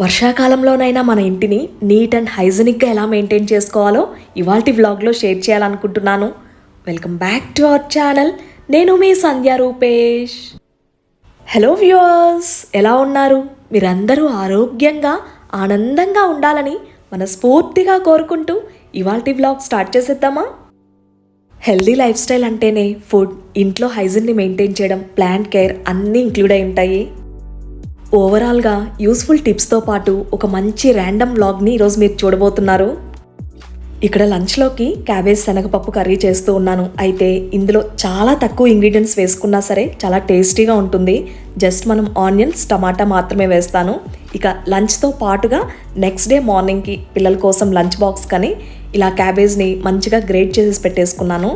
వర్షాకాలంలోనైనా మన ఇంటిని neat and హైజీనిక్గా ఎలా మెయింటైన్ చేసుకోవాలో ఇవాల్టి వ్లాగ్లో షేర్ చేయాలనుకుంటున్నాను. Welcome back to our channel. నేను మీ సంధ్య రూపేష్. హలో వ్యూవర్స్ ఎలా ఉన్నారు? మీరందరూ ఆరోగ్యంగా ఆనందంగా ఉండాలని మనస్ఫూర్తిగా కోరుకుంటూ ఇవాల్టి వ్లాగ్ స్టార్ట్ చేసేద్దామా? హెల్దీ లైఫ్ స్టైల్ అంటేనే ఫుడ్ ఇంట్లో హైజీన్ని మెయింటైన్ చేయడం ప్లాంట్ కేర్ అన్నీ ఇంక్లూడ్ అయి ఉంటాయి. ఓవరాల్గా యూస్ఫుల్ టిప్స్తో పాటు ఒక మంచి ర్యాండమ్ వ్లాగ్ని ఈరోజు మీరు చూడబోతున్నారు. ఇక్కడ లంచ్లోకి క్యాబేజ్ శనగపప్పు కర్రీ చేస్తూ ఉన్నాను. అయితే ఇందులో చాలా తక్కువ ఇంగ్రీడియంట్స్ వేసుకున్నా సరే చాలా టేస్టీగా ఉంటుంది. జస్ట్ మనం ఆనియన్స్ టమాటా మాత్రమే వేస్తాను. ఇక లంచ్తో పాటుగా నెక్స్ట్ డే మార్నింగ్కి పిల్లల కోసం లంచ్ బాక్స్ కానీ ఇలా క్యాబేజ్ని మంచిగా గ్రేట్ చేసి పెట్టేసుకున్నాను.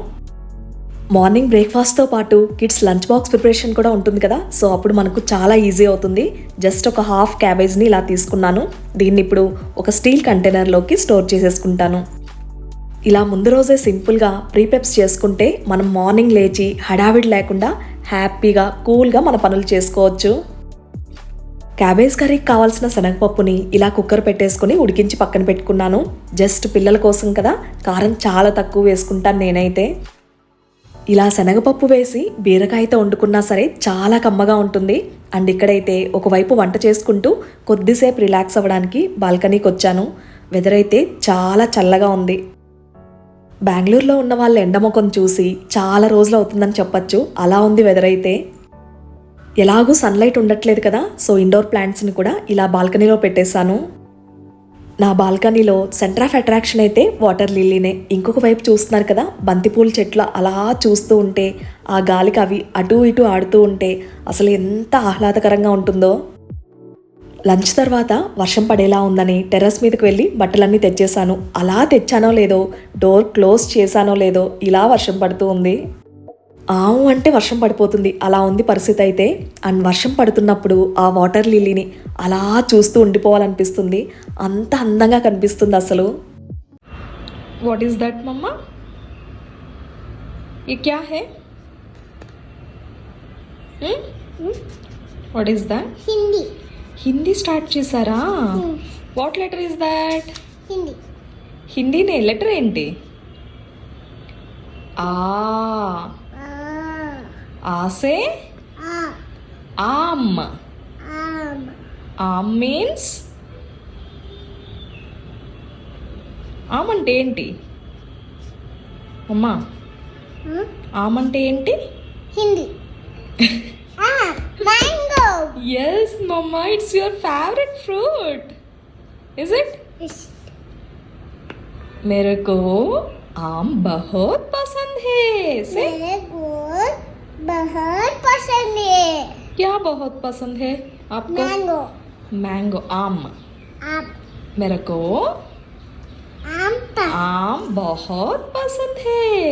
మార్నింగ్ బ్రేక్ఫాస్ట్తో పాటు కిడ్స్ లంచ్ బాక్స్ ప్రిపరేషన్ కూడా ఉంటుంది కదా. సో అప్పుడు మనకు చాలా ఈజీ అవుతుంది. జస్ట్ ఒక హాఫ్ క్యాబేజ్ని ఇలా తీసుకున్నాను. దీన్ని ఇప్పుడు ఒక స్టీల్ కంటైనర్లోకి స్టోర్ చేసేసుకుంటాను. ఇలా ముందు రోజే సింపుల్గా ప్రీపెప్స్ చేసుకుంటే మనం మార్నింగ్ లేచి హడావిడి లేకుండా హ్యాపీగా కూల్గా మన పనులు చేసుకోవచ్చు. క్యాబేజ్ కర్రీకి కావాల్సిన శనగపప్పుని ఇలా కుక్కర్ పెట్టేసుకుని ఉడికించి పక్కన పెట్టుకున్నాను. జస్ట్ పిల్లల కోసం కదా. కారం చాలా తక్కువ వేసుకుంటాను నేనైతే. ఇలా శనగపప్పు వేసి బీరకాయతో వండుకున్నా సరే చాలా కమ్మగా ఉంటుంది. అండ్ ఇక్కడైతే ఒకవైపు వంట చేసుకుంటూ కొద్దిసేపు రిలాక్స్ అవ్వడానికి బాల్కనీకి వచ్చాను. వెదర్ అయితే చాలా చల్లగా ఉంది. బెంగళూరులో ఉన్న వాళ్ళ ఎండముఖం చూసి చాలా రోజులు అవుతుందని చెప్పచ్చు. అలా ఉంది వెదర్ అయితే. ఎలాగూ సన్లైట్ ఉండట్లేదు కదా సో ఇండోర్ ప్లాంట్స్ని కూడా ఇలా బాల్కనీలో పెట్టేశాను. నా బాల్కనీలో సెంటర్ ఆఫ్ అట్రాక్షన్ అయితే వాటర్ లిల్లీనే. ఇంకొక వైపు చూస్తున్నారు కదా బంతిపూల చెట్లు అలా చూస్తూ ఉంటే ఆ గాలికి అవి అటు ఇటు ఆడుతూ ఉంటే అసలు ఎంత ఆహ్లాదకరంగా ఉంటుందో. లంచ్ తర్వాత వర్షం పడేలా ఉందని టెర్రస్ మీదకి వెళ్ళి బట్టలన్నీ తెచ్చేసాను అలా తెచ్చానో లేదో డోర్ క్లోజ్ చేశానో లేదో ఇలా వర్షం పడుతూ ఉంది. ఆవు అంటే వర్షం పడిపోతుంది. అలా ఉంది పరిస్థితి అయితే. అండ్ వర్షం పడుతున్నప్పుడు ఆ వాటర్ లిల్లీని అలా చూస్తూ ఉండిపోవాలనిపిస్తుంది. అంత అందంగా కనిపిస్తుంది అసలు. వాట్ ఈస్ దట్ మమ్మ ఈ క్యా హే what is that Hindi Hindi start చేశారా? What letter is that Hindi హిందీనే letter ఏంటి? ఆ ఆసే ఆ ఆమ్ ఆమ్ ఆమ్ మీన్స్ ఆమ్ అంటే ఏంటి అమ్మా హ్మ్? ఆమ్ అంటే ఏంటి హిందీ ఆ mango yes mamma it's your favourite fruit is it मेरे को आम बहुत पसंद है से मेरे को बहुत पसंद है क्या बहुत पसंद है आपको मैंगो मैंगो आम आप मेरे को आम पर आम बहुत पसंद है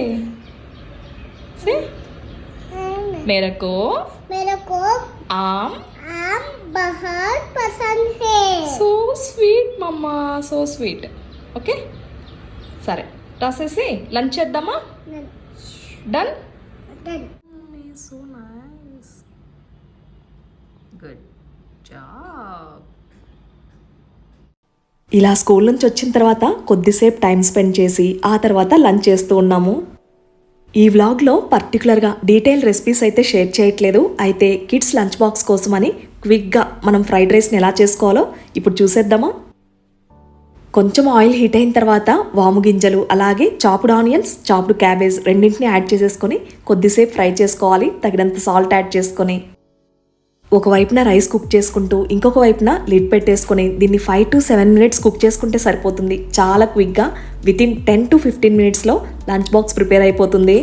से मेरे को मेरे को आम आम बहुत पसंद है so sweet mamma so sweet okay సరే రాసేసి లంచ్ చేద్దామా done Done. so nice. Good job. ఇలా స్కూల్ నుంచి వచ్చిన తర్వాత కొద్దిసేపు టైం స్పెండ్ చేసి ఆ తర్వాత లంచ్ చేస్తూ ఉన్నాము ఈ వ్లాగ్లో పర్టికులర్గా డీటెయిల్ రెసిపీస్ అయితే షేర్ చేయట్లేదు అయితే కిడ్స్ లంచ్ బాక్స్ కోసమని క్విక్గా మనం ఫ్రైడ్ రైస్ని ఎలా చేసుకోవాలో ఇప్పుడు చూసేద్దామా కొంచెం ఆయిల్ హీట్ అయిన తర్వాత వాము గింజలు అలాగే చాపుడ్ ఆనియన్స్ చాపుడ్ క్యాబేజ్ రెండింటిని యాడ్ చేసేసుకొని కొద్దిసేపు ఫ్రై చేసుకోవాలి. తగినంత సాల్ట్ యాడ్ చేసుకొని ఒక వైపున రైస్ కుక్ చేసుకుంటూ ఇంకొక వైపున లిడ్ పెట్టేసుకొని దీన్ని five to seven minutes cook చేసుకుంటే సరిపోతుంది. చాలా క్విక్గా వితిన్ టెన్ టు ఫిఫ్టీన్ మినిట్స్లో లంచ్ బాక్స్ ప్రిపేర్ అయిపోతుంది.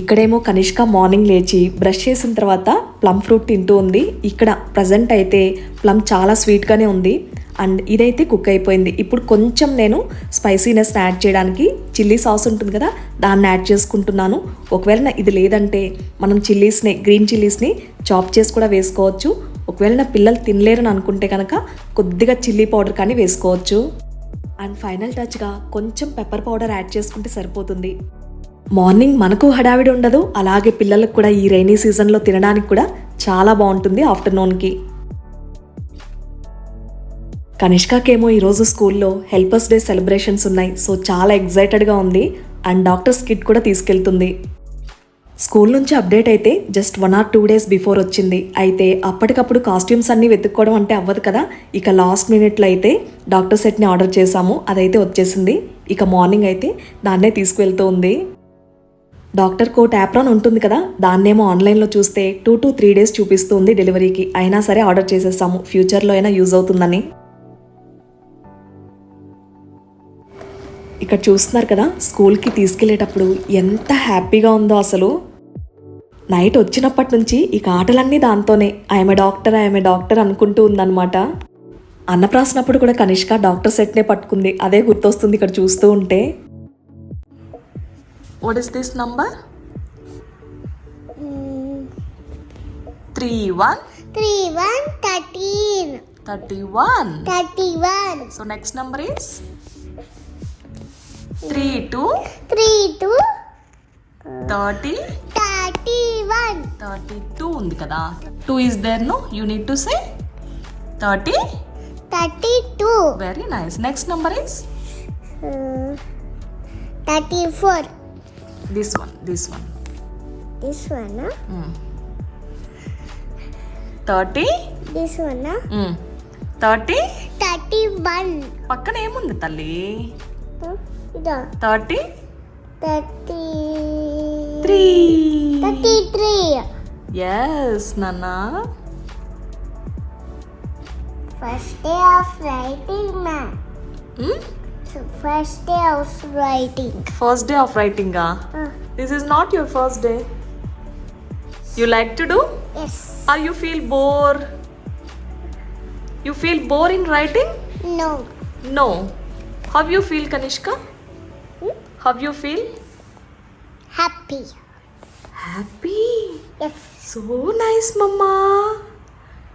ఇక్కడేమో కనిష్క మార్నింగ్ లేచి బ్రష్ చేసిన తర్వాత ప్లమ్ ఫ్రూట్ తింటూ ఉంది. ఇక్కడ ప్రజెంట్ అయితే ప్లమ్ చాలా స్వీట్గానే ఉంది. అండ్ ఇదైతే కుక్ అయిపోయింది. ఇప్పుడు కొంచెం నేను స్పైసీనెస్ యాడ్ చేయడానికి చిల్లీ సాస్ ఉంటుంది కదా దాన్ని యాడ్ చేసుకుంటున్నాను. ఒకవేళ నా ఇది లేదంటే మనం చిల్లీస్ని గ్రీన్ చిల్లీస్ని చాప్ చేసి కూడా వేసుకోవచ్చు. ఒకవేళ నా పిల్లలు తినలేరని అనుకుంటే కనుక కొద్దిగా చిల్లీ పౌడర్ కానీ వేసుకోవచ్చు. అండ్ ఫైనల్ టచ్గా కొంచెం పెప్పర్ పౌడర్ యాడ్ చేసుకుంటే సరిపోతుంది. మార్నింగ్ మనకు హడావిడి ఉండదు అలాగే పిల్లలకు కూడా ఈ రైనీ సీజన్లో తినడానికి కూడా చాలా బాగుంటుంది ఆఫ్టర్నూన్కి. కనిష్కాకేమో ఈరోజు స్కూల్లో హెల్పర్స్ డే సెలబ్రేషన్స్ ఉన్నాయి. సో చాలా ఎగ్జైటెడ్గా ఉంది. అండ్ డాక్టర్స్ కిట్ కూడా తీసుకెళ్తుంది. స్కూల్ నుంచి అప్డేట్ అయితే just one or two days before వచ్చింది. అయితే అప్పటికప్పుడు కాస్ట్యూమ్స్ అన్నీ వెతుక్కోవడం అంటే అవ్వదు కదా. ఇక లాస్ట్ మినిట్లో అయితే డాక్టర్ సెట్ని ఆర్డర్ చేశాము. అదైతే వచ్చేసింది. ఇక మార్నింగ్ అయితే దాన్నే తీసుకువెళ్తూ ఉంది. డాక్టర్ కోట్ యాప్రాన్ ఉంటుంది కదా. దాన్నేమో ఆన్లైన్లో చూస్తే టూ టు త్రీ డేస్ చూపిస్తుంది డెలివరీకి. అయినా సరే ఆర్డర్ చేసేసాము ఫ్యూచర్లో అయినా యూజ్ అవుతుందని. ఇక్కడ చూస్తున్నారు కదా స్కూల్కి తీసుకెళ్ళేటప్పుడు ఎంత హ్యాపీగా ఉందో అసలు. నైట్ వచ్చినప్పటి నుంచి ఇక ఆటలన్నీ దాంతోనే. ఐఎమ్ డాక్టర్ ఐఎమ్ డాక్టర్ అనుకుంటూ ఉందన్నమాట. అన్నప్రాసినప్పుడు కూడా కనిష్క డాక్టర్ సెట్నే పట్టుకుంది. అదే గుర్తొస్తుంది ఇక్కడ చూస్తూ ఉంటే. What is this number three one three one thirteen thirty one thirty one so next number is three two three two thirty thirty one. Thirty two ఉంది కదా. Two is there no you need to say thirty thirty two. Very nice next number is thirty four. This one this one this one thirty this one thirty thirty one. పక్కన ఏముంది తల్లి? Thirty. Thirty-three. Thirty-three. Yes, Nana. First day of writing, ma. Hmm? So first day of writing. First day of writing, ah. Uh. This is not your first day. You like to do? Yes. Are you feel bored? You feel bored in writing? No. No. How you feel, Kanishka? How you feel? Happy Happy. Yes So nice, Mama.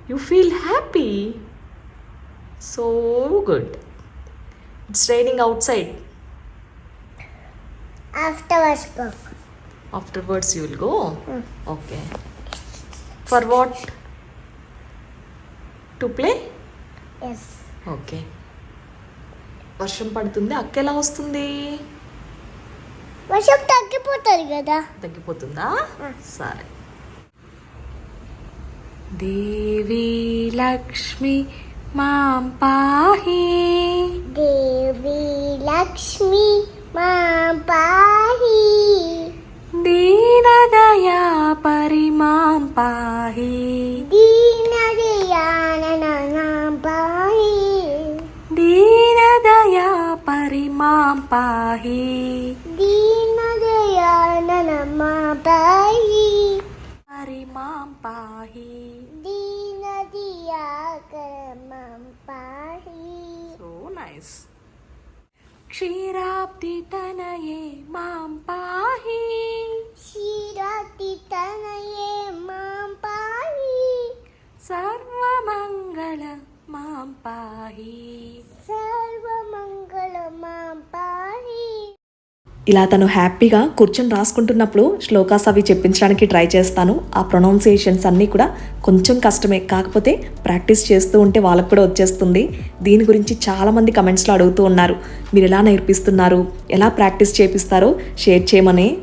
You feel happy. So good. It's raining outside. Afterwards go Afterwards, you will go. Mm. Okay. For what? To play? Yes okay వర్షం పడుతుంది అక్క ఎలా వస్తుంది వర్షం తగ్గిపోతుంది కదా. తగ్గిపోతుందా. సరే. దేవి లక్ష్మి మాం పాహి. దేవి లక్ష్మి మా పాహి. దీనదయా పరిమాం పాహి. దీనదయానన పాహి. దీనదయా పరిమాం పాహి. సో నైస్ క్షీరాబ్ది తనయే మాం పాహి శిరతి తనయే మాం పాహి సర్వమంగళ మాం పాహి సర్వమంగళ మాం పాహి ఇలా తను హ్యాపీగా కూర్చొని రాసుకుంటున్నప్పుడు శ్లోకాస్ అవి చెప్పించడానికి ట్రై చేస్తాను. ఆ ప్రొనౌన్సియేషన్స్ అన్నీ కూడా కొంచెం కష్టమే. కాకపోతే ప్రాక్టీస్ చేస్తూ ఉంటే వాళ్ళకు కూడా వచ్చేస్తుంది. దీని గురించి చాలామంది కమెంట్స్లో అడుగుతూ ఉన్నారు. మీరు ఎలా నేర్పిస్తున్నారు? ఎలా ప్రాక్టీస్ చేపిస్తారో షేర్ చేయమని.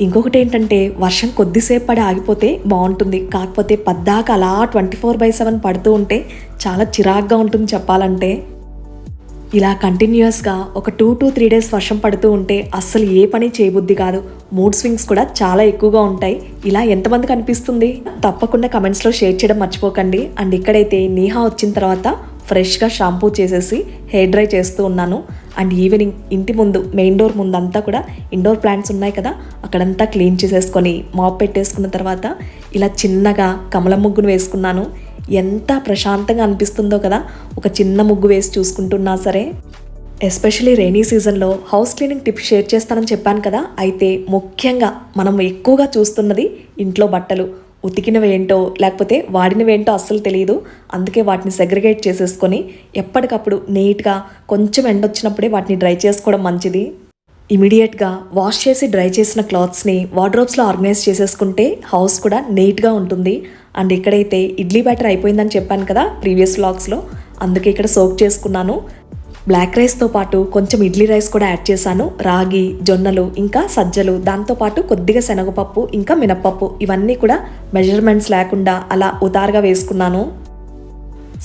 ఇంకొకటి ఏంటంటే వర్షం కొద్దిసేపు పడి ఆగిపోతే బాగుంటుంది. కాకపోతే పద్దాక అలా ట్వంటీ ఫోర్ బై సెవెన్ పడుతూ ఉంటే చాలా చిరాగ్గా ఉంటుంది చెప్పాలంటే. ఇలా కంటిన్యూస్గా ఒక టూ టు త్రీ డేస్ వర్షం పడుతూ ఉంటే అస్సలు ఏ పని చేయబుద్ధి కాదు. మూడ్ స్వింగ్స్ కూడా చాలా ఎక్కువగా ఉంటాయి. ఇలా ఎంతమంది కనిపిస్తుంది? తప్పకుండా కమెంట్స్లో షేర్ చేయడం మర్చిపోకండి. అండ్ ఇక్కడైతే నీహా వచ్చిన తర్వాత ఫ్రెష్గా షాంపూ చేసేసి హెయిర్ డ్రై చేస్తూ ఉన్నాను. అండ్ ఈవినింగ్ ఇంటి ముందు మెయిన్ డోర్ ముందు అంతా కూడా ఇండోర్ ప్లాంట్స్ ఉన్నాయి కదా అక్కడంతా క్లీన్ చేసేసుకొని మాప్ పెట్టేసుకున్న తర్వాత ఇలా చిన్నగా కమల ముగ్గును వేసుకున్నాను. ఎంత ప్రశాంతంగా అనిపిస్తుందో కదా. ఒక చిన్న ముగ్గు వేసి చూసుకుంటున్నా సరే. ఎస్పెషలీ రైనీ సీజన్లో హౌస్ క్లీనింగ్ టిప్స్ షేర్ చేస్తానని చెప్పాను కదా. అయితే ముఖ్యంగా మనం ఎక్కువగా చూస్తున్నది ఇంట్లో బట్టలు. ఉతికినవేంటో లేకపోతే వాడినవేంటో అస్సలు తెలియదు అందుకే వాటిని సెగ్రిగేట్ చేసేసుకొని ఎప్పటికప్పుడు నీట్గా కొంచెం ఎండ వచ్చినప్పుడే వాటిని డ్రై చేసుకోవడం మంచిది. ఇమీడియట్గా వాష్ చేసి డ్రై చేసిన క్లాత్స్ని వార్డ్రోబ్స్లో ఆర్గనైజ్ చేసేసుకుంటే హౌస్ కూడా నీట్గా ఉంటుంది. అండ్ ఇక్కడైతే ఇడ్లీ బ్యాటర్ అయిపోయిందని చెప్పాను కదా ప్రీవియస్ వ్లాగ్స్లో. అందుకే ఇక్కడ సోక్ చేసుకున్నాను. బ్లాక్ రైస్తో పాటు కొంచెం ఇడ్లీ రైస్ కూడా యాడ్ చేశాను. రాగి జొన్నలు ఇంకా సజ్జలు దాంతోపాటు కొద్దిగా శనగపప్పు ఇంకా మినప్పప్పు ఇవన్నీ కూడా మెజర్మెంట్స్ లేకుండా అలా ఉదారుగా వేసుకున్నాను.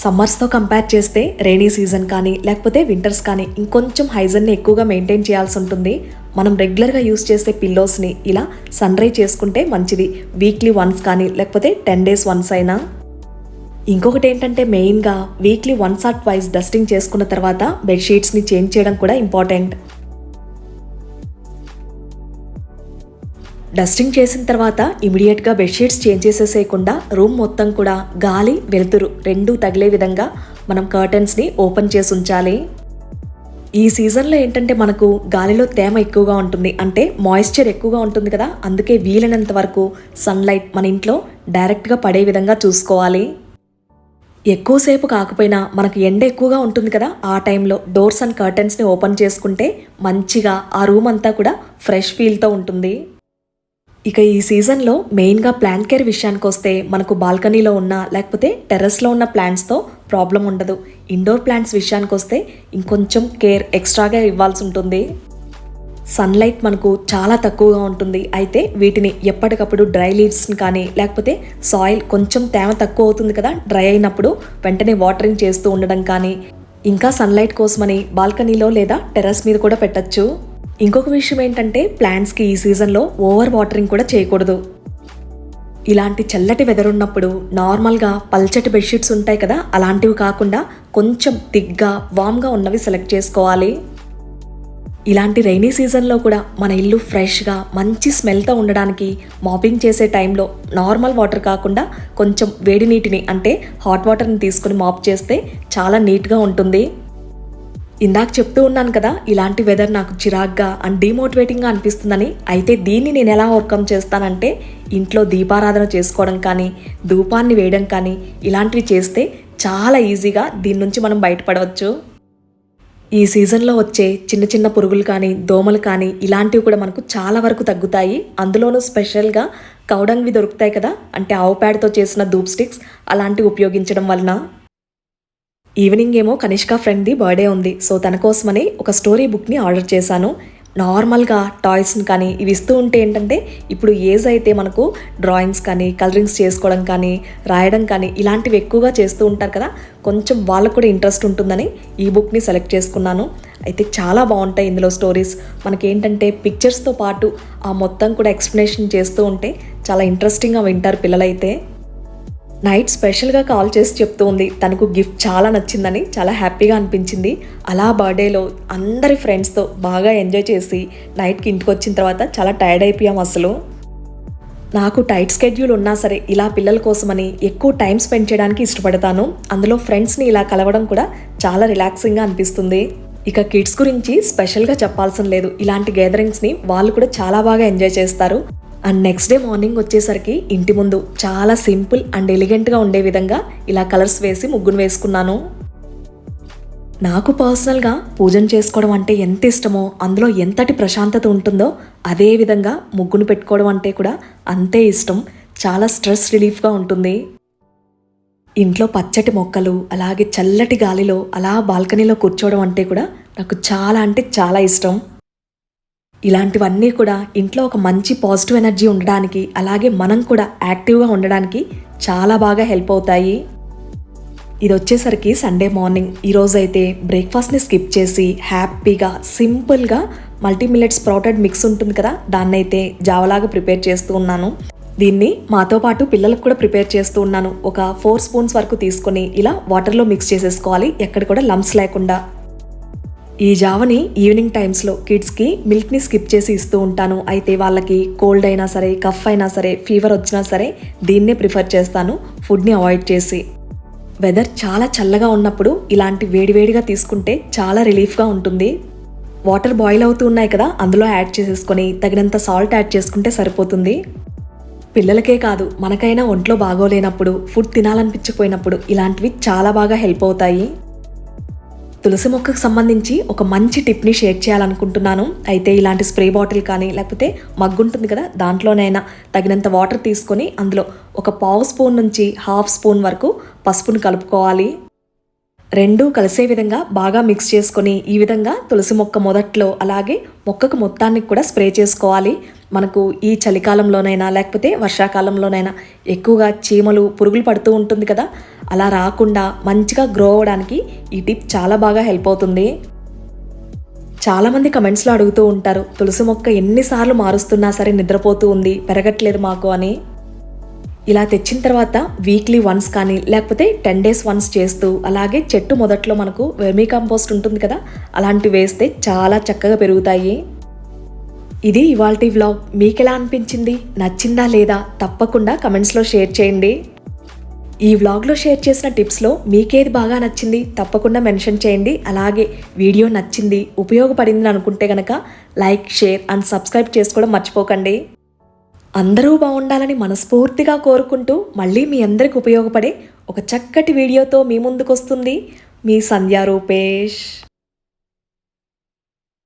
సమ్మర్స్తో కంపేర్ చేస్తే రైనీ సీజన్ కానీ లేకపోతే వింటర్స్ కానీ ఇంకొంచెం హైజన్ని ఎక్కువగా మెయింటైన్ చేయాల్సి ఉంటుంది. మనం రెగ్యులర్గా యూస్ చేసే పిల్లోస్ని ఇలా సన్ చేసుకుంటే మంచిది. వీక్లీ వన్స్ కానీ లేకపోతే టెన్ డేస్ వన్స్ అయినా. ఇంకొకటి ఏంటంటే మెయిన్గా weekly once or twice dusting చేసుకున్న తర్వాత బెడ్షీట్స్ని చేంజ్ చేయడం కూడా ఇంపార్టెంట్. డస్టింగ్ చేసిన తర్వాత ఇమీడియట్గా బెడ్షీట్స్ చేంజ్ చేసేసేయకుండా రూమ్ మొత్తం కూడా గాలి వెలుతురు రెండూ తగిలే విధంగా మనం కర్టెన్స్ని ఓపెన్ చేసి ఉంచాలి. ఈ సీజన్లో ఏంటంటే మనకు గాలిలో తేమ ఎక్కువగా ఉంటుంది. అంటే మాయిశ్చర్ ఎక్కువగా ఉంటుంది కదా అందుకే వీలైనంత వరకు సన్లైట్ మన ఇంట్లో డైరెక్ట్గా పడే విధంగా చూసుకోవాలి. ఎక్కువసేపు కాకపోయినా మనకు ఎండ ఎక్కువగా ఉంటుంది కదా ఆ టైంలో డోర్స్ అండ్ కర్టెన్స్ని ఓపెన్ చేసుకుంటే మంచిగా ఆ రూమ్ అంతా కూడా ఫ్రెష్ ఫీల్తో ఉంటుంది. ఇక ఈ సీజన్లో మెయిన్గా ప్లాంట్ కేర్ విషయానికి వస్తే మనకు బాల్కనీలో ఉన్న లేకపోతే టెర్రస్లో ఉన్న ప్లాంట్స్తో ప్రాబ్లం ఉండదు. ఇండోర్ ప్లాంట్స్ విషయానికి వస్తే ఇంకొంచెం కేర్ ఎక్స్ట్రాగా ఇవ్వాల్సి ఉంటుంది. సన్లైట్ మనకు చాలా తక్కువగా ఉంటుంది. అయితే వీటిని ఎప్పటికప్పుడు డ్రై లీవ్స్ని కానీ లేకపోతే సాయిల్ కొంచెం తేమ తక్కువ అవుతుంది కదా డ్రై అయినప్పుడు వెంటనే వాటరింగ్ చేస్తూ ఉండడం కానీ ఇంకా సన్లైట్ కోసమని బాల్కనీలో లేదా టెర్రస్ మీద కూడా పెట్టచ్చు. ఇంకొక విషయం ఏంటంటే ప్లాంట్స్కి ఈ సీజన్లో ఓవర్ వాటరింగ్ కూడా చేయకూడదు. ఇలాంటి చల్లటి వెదర్ ఉన్నప్పుడు నార్మల్గా పల్చటి బెడ్షీట్స్ ఉంటాయి కదా అలాంటివి కాకుండా కొంచెం దిగ్గా వామ్గా ఉన్నవి సెలెక్ట్ చేసుకోవాలి. ఇలాంటి రైనీ సీజన్లో కూడా మన ఇల్లు ఫ్రెష్గా మంచి స్మెల్తో ఉండడానికి మాపింగ్ చేసే టైంలో నార్మల్ వాటర్ కాకుండా కొంచెం వేడి నీటిని అంటే హాట్ వాటర్ని తీసుకుని మాప్ చేస్తే చాలా నీట్గా ఉంటుంది. ఇందాక చెప్తూ ఉన్నాను కదా ఇలాంటి వెదర్ నాకు చిరాగ్గా అండ్ డిమోటివేటింగ్గా అనిపిస్తుందని. అయితే దీన్ని నేను ఎలా ఓవర్కమ్ చేస్తానంటే ఇంట్లో దీపారాధన చేసుకోవడం కానీ ధూపాన్ని వేయడం కానీ ఇలాంటివి చేస్తే చాలా ఈజీగా దీని నుంచి మనం బయటపడవచ్చు. ఈ సీజన్లో వచ్చే చిన్న చిన్న పురుగులు కానీ దోమలు కానీ ఇలాంటివి కూడా మనకు చాలా వరకు తగ్గుతాయి. అందులోనూ స్పెషల్గా కౌడంగ్వి దొరుకుతాయి కదా అంటే ఆవు ప్యాడ్తో చేసిన ధూప్ స్టిక్స్ అలాంటివి ఉపయోగించడం వలన. ఈవినింగ్ ఏమో కనిష్క ఫ్రెండ్ది బర్త్డే ఉంది. సో తన కోసమని ఒక స్టోరీ బుక్ని ఆర్డర్ చేశాను. నార్మల్గా టాయ్స్ని కానీ ఇవి ఇస్తూ ఉంటే ఏంటంటే ఇప్పుడు ఏజ్ అయితే మనకు డ్రాయింగ్స్ కానీ కలరింగ్స్ చేసుకోవడం కానీ రాయడం కానీ ఇలాంటివి ఎక్కువగా చేస్తూ ఉంటారు కదా కొంచెం వాళ్ళకు కూడా ఇంట్రెస్ట్ ఉంటుందని ఈ బుక్ని సెలెక్ట్ చేసుకున్నాను. అయితే చాలా బాగుంటాయి ఇందులో స్టోరీస్. మనకేంటంటే పిక్చర్స్తో పాటు ఆ మొత్తం కూడా ఎక్స్ప్లెనేషన్ చేస్తూ ఉంటే చాలా ఇంట్రెస్టింగ్గా వింటారు పిల్లలైతే. నైట్ స్పెషల్గా కాల్ చేసి చెప్తూ ఉంది తనకు గిఫ్ట్ చాలా నచ్చిందని చాలా హ్యాపీగా అనిపించింది. అలా బర్త్డేలో అందరి ఫ్రెండ్స్తో బాగా ఎంజాయ్ చేసి నైట్కి ఇంటికి వచ్చిన తర్వాత చాలా టైర్డ్ అయిపోయాం అసలు. నాకు టైట్ స్కెడ్యూల్ ఉన్నా సరే ఇలా పిల్లల కోసమని ఎక్కువ టైం స్పెండ్ చేయడానికి ఇష్టపడతాను. అందులో ఫ్రెండ్స్ని ఇలా కలవడం కూడా చాలా రిలాక్సింగ్గా అనిపిస్తుంది. ఇక కిడ్స్ గురించి స్పెషల్గా చెప్పాల్సిన లేదు. ఇలాంటి గ్యాదరింగ్స్ని వాళ్ళు కూడా చాలా బాగా ఎంజాయ్ చేస్తారు. అండ్ నెక్స్ట్ డే మార్నింగ్ వచ్చేసరికి ఇంటి ముందు చాలా సింపుల్ అండ్ ఎలిగెంట్గా ఉండే విధంగా ఇలా కలర్స్ వేసి ముగ్గును వేసుకున్నాను. నాకు పర్సనల్గా పూజను చేసుకోవడం అంటే ఎంత ఇష్టమో అందులో ఎంతటి ప్రశాంతత ఉంటుందో అదే విధంగా ముగ్గును పెట్టుకోవడం అంటే కూడా అంతే ఇష్టం. చాలా స్ట్రెస్ రిలీఫ్గా ఉంటుంది. ఇంట్లో పచ్చటి మొక్కలు అలాగే చల్లటి గాలిలో అలా బాల్కనీలో కూర్చోవడం అంటే కూడా నాకు చాలా అంటే చాలా ఇష్టం. ఇలాంటివన్నీ కూడా ఇంట్లో ఒక మంచి పాజిటివ్ ఎనర్జీ ఉండడానికి అలాగే మనం కూడా యాక్టివ్గా ఉండడానికి చాలా బాగా హెల్ప్ అవుతాయి. ఇది వచ్చేసరికి సండే మార్నింగ్. ఈరోజు అయితే బ్రేక్ఫాస్ట్ని స్కిప్ చేసి హ్యాపీగా సింపుల్గా మల్టీమిల్లెట్ స్ప్రౌటెడ్ మిక్స్ ఉంటుంది కదా దాన్ని అయితే జావలాగా ప్రిపేర్ చేస్తూ ఉన్నాను. దీన్ని మాతో పాటు పిల్లలకు కూడా ప్రిపేర్ చేస్తూ ఉన్నాను. ఒక ఫోర్ స్పూన్స్ వరకు తీసుకొని ఇలా వాటర్లో మిక్స్ చేసేసుకోవాలి. ఎక్కడ కూడా లంప్స్ లేకుండా. ఈ జావని ఈవినింగ్ టైమ్స్లో కిడ్స్కి మిల్క్ని స్కిప్ చేసి ఇస్తూ ఉంటాను. అయితే వాళ్ళకి కోల్డ్ అయినా సరే కఫ్ అయినా సరే ఫీవర్ వచ్చినా సరే దీన్నే ప్రిఫర్ చేస్తాను. ఫుడ్ని అవాయిడ్ చేసి. వెదర్ చాలా చల్లగా ఉన్నప్పుడు ఇలాంటి వేడివేడిగా తీసుకుంటే చాలా రిలీఫ్గా ఉంటుంది. వాటర్ బాయిల్ అవుతూ ఉన్నాయి కదా అందులో యాడ్ చేసేసుకొని తగినంత సాల్ట్ యాడ్ చేసుకుంటే సరిపోతుంది. పిల్లలకే కాదు మనకైనా ఒంట్లో బాగోలేనప్పుడు ఫుడ్ తినాలనిపించకపోయినప్పుడు ఇలాంటివి చాలా బాగా హెల్ప్ అవుతాయి. తులసి మొక్కకు సంబంధించి ఒక మంచి టిప్ని షేర్ చేయాలనుకుంటున్నాను. అయితే ఇలాంటి స్ప్రే బాటిల్ కానీ లేకపోతే మగ్గు ఉంటుంది కదా దాంట్లోనైనా తగినంత వాటర్ తీసుకొని అందులో ఒక పావు స్పూన్ నుంచి హాఫ్ స్పూన్ వరకు పసుపును కలుపుకోవాలి. రెండూ కలిసే విధంగా బాగా మిక్స్ చేసుకొని ఈ విధంగా తులసి మొక్క మొదట్లో అలాగే మొక్కకు మొత్తానికి కూడా స్ప్రే చేసుకోవాలి. మనకు ఈ చలికాలంలోనైనా లేకపోతే వర్షాకాలంలోనైనా ఎక్కువగా చీమలు పురుగులు పడుతూ ఉంటుంది కదా అలా రాకుండా మంచిగా గ్రో అవ్వడానికి ఈ టిప్ చాలా బాగా హెల్ప్ అవుతుంది. చాలామంది కమెంట్స్లో అడుగుతూ ఉంటారు తులసి మొక్క ఎన్నిసార్లు మారుస్తున్నా సరే నిద్రపోతూ ఉంది పెరగట్లేదు మాకు అని. ఇలా తెచ్చిన తర్వాత వీక్లీ వన్స్ కానీ లేకపోతే టెన్ డేస్ వన్స్ చేస్తూ అలాగే చెట్టు మొదట్లో మనకు వెర్మీ కంపోస్ట్ ఉంటుంది కదా అలాంటివి వేస్తే చాలా చక్కగా పెరుగుతాయి. ఇది ఇవాల్టి వ్లాగ్ మీకు ఎలా అనిపించింది? నచ్చిందా లేదా? తప్పకుండా కమెంట్స్లో షేర్ చేయండి. ఈ వ్లాగ్లో షేర్ చేసిన టిప్స్లో మీకేది బాగా నచ్చింది? తప్పకుండా మెన్షన్ చేయండి. అలాగే వీడియో నచ్చింది ఉపయోగపడింది అనుకుంటే కనుక లైక్ షేర్ అండ్ సబ్స్క్రైబ్ చేసుకోవడం మర్చిపోకండి. అందరూ బాగుండాలని మనస్ఫూర్తిగా కోరుకుంటూ మళ్ళీ మీ అందరికి ఉపయోగపడే ఒక చక్కటి వీడియోతో మీ ముందుకు వస్తుంది మీ సంధ్యా రూపేష్.